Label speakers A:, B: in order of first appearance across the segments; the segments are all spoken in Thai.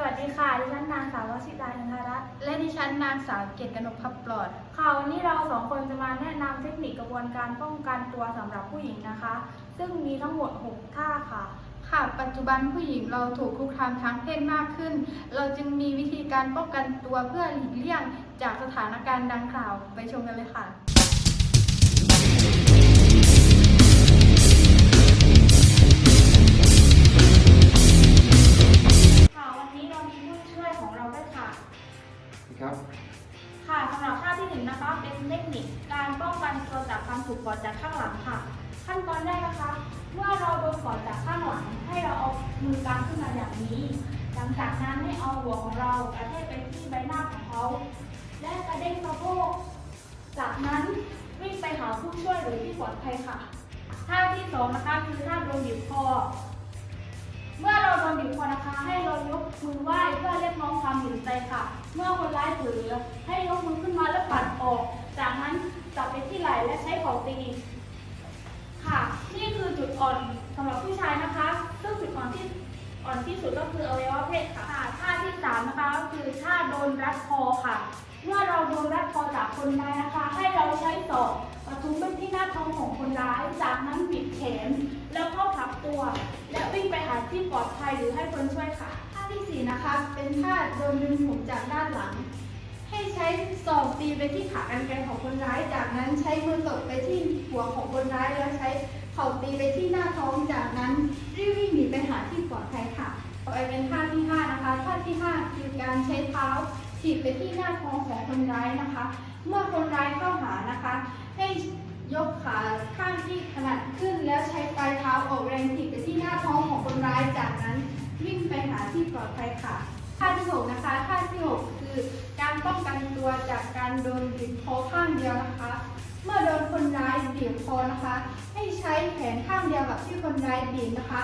A: สวัสดีค่ะ ดิฉันนางสาววชิตาอินทรัตน์
B: และดิฉันนางสาวเกตกนกพับปลอด
A: ค่ะวันนี้เราสองคนจะมาแนะนำเทคนิคกระบวนการป้องกันตัวสำหรับผู้หญิงนะคะ ซึ่งมีทั้งหมด 6 ท่าค่ะ
B: ค่ะ ปัจจุบันผู้หญิงเราถูกคุกคามทางเพศมากขึ้น เราจึงมีวิธีการป้องกันตัวเพื่อหลีกเลี่ยงจากสถานการณ์ดังกล่าวไปชมกันเลยค่ะ
A: ครั
C: บ
A: ค่ะสำหรับท่าที่หนึ่งนะคะเป็นเทคนิคการป้องกันตัวจากการถูกกอดจากข้างหลังค่ะ ขั้นตอนแรกนะคะ เมื่อเราโดนกอดจากข้างหลังให้เราเอามือกางขึ้นมาอย่างนี้ หลังจากนั้นให้เอาหัวของเรากระแทกไปที่ใบหน้าของเขา และกระเด้งสะโพกจากนั้นวิ่งไปหาผู้ช่วยหรือที่ปลอดภัยค่ะ ท่าที่สองนะคะคือท่าโดนบีบคอ เมื่อเราโดนบีบคอนะคะ ให้เรายกมือไหว้เพื่อเรียก เมื่อคนร้ายถือให้ยกมือขึ้นมาแล้วปัดออก จากนั้นจับไปที่ไหล่และใช้เข่าตีค่ะ นี่คือจุดอ่อนสำหรับผู้ชายนะคะซึ่งจุดอ่อนที่อ่อนที่สุดก็คืออวัยวะเพศค่ะค่ะท่าที่สามนะคะก็คือท่าโดนรัดคอค่ะ เมื่อเราโดนรัดคอจากคนร้ายนะคะ ให้เราใช้ศอกกระทุ้งไปที่หน้าท้องของคนร้าย จากนั้นบิดแขนแล้วก็ผลักตัว ที่ปลอดภัยหรือให้คนช่วยค่ะ
B: ท่าที่สี่นะคะ เป็นท่าโดนดึงผมจากด้านหลัง ให้ใช้ศอกตีไปที่ขากรรไกรของคนร้าย จากนั้นใช้มือตบไปที่หัวของคนร้ายแล้วใช้เข่าตีไปที่หน้าท้อง จากนั้นรีบวิ่งหนีไปหาที่ปลอดภัยค่ะต่อไปเป็นท่าที่ห้านะคะ ท่าที่ห้าคือการใช้เท้าถีบไปที่หน้าท้องของคนร้ายนะคะ เมื่อคนร้ายเข้าหานะคะายจากนั้นวิ่งไปหาที่ปลอดภัยค่ะ ท่าที่หกนะคะ ท่าที่หกคือ การป้องกันตัวจากการโดนบีบคอข้างเดียวนะคะ เมื่อโดนคนร้ายบีบคอนะคะ ให้ใช้แขนข้างเดียวกับที่คนร้ายบีบนะคะ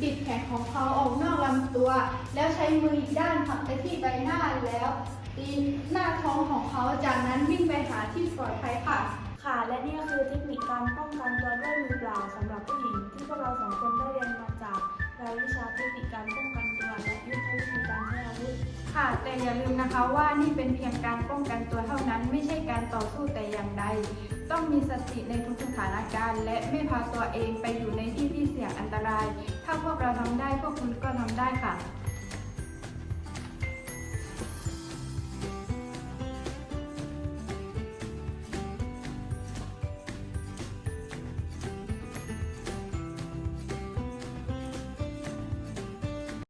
B: บิดแขนของเขาออกนอกลำตัว แล้วใช้มืออีกด้านผลักไปที่ใบหน้าแล้วตีหน้าท้องของเขาจากนั้นวิ่งไปหาที่ปลอดภัยค่ะ
A: ค่ะ และนี่ก็คือเทคนิคการป้องกันตัวด้วยมือเปล่าสำหรับผู้หญิง
B: ค่ะ แต่อย่าลืมนะคะว่านี่เป็นเพียงการป้องกันตัวเท่านั้น ไม่ใช่การต่อสู้แต่อย่างใด ต้องมีสติในทุกสถานการณ์ และไม่พาตัวเองไปอยู่ในที่ที่เสี่ยงอันตราย ถ้าพวกเราทำได้พวกคุณก็ทำได้ค่ะ